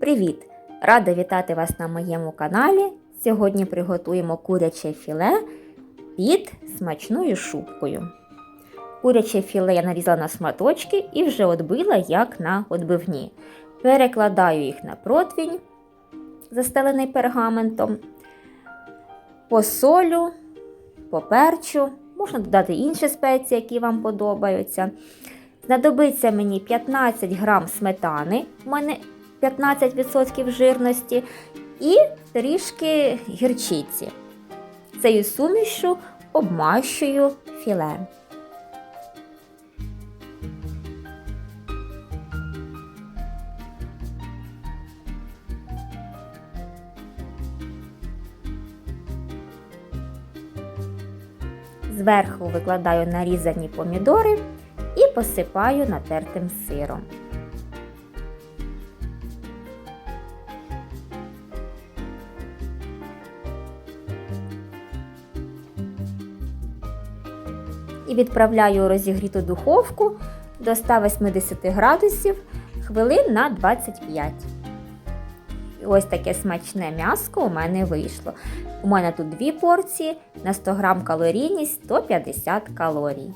Привіт! Рада вітати вас на моєму каналі. Сьогодні приготуємо куряче філе під смачною шубкою. Куряче філе я нарізала на шматочки і вже отбила як на отбивні. Перекладаю їх на противень, застелений пергаментом, посолю, поперчу, можна додати інші спеції, які вам подобаються. Знадобиться мені 15 грам сметани, у мене 15% жирності, і трішки гірчиці. Цією сумішю обмащую філе. Зверху викладаю нарізані помідори і посипаю натертим сиром. І відправляю у розігріту духовку до 180 градусів хвилин на 25. І ось таке смачне м'яско у мене вийшло. У мене тут дві порції на 100 грам калорійність 150 калорій.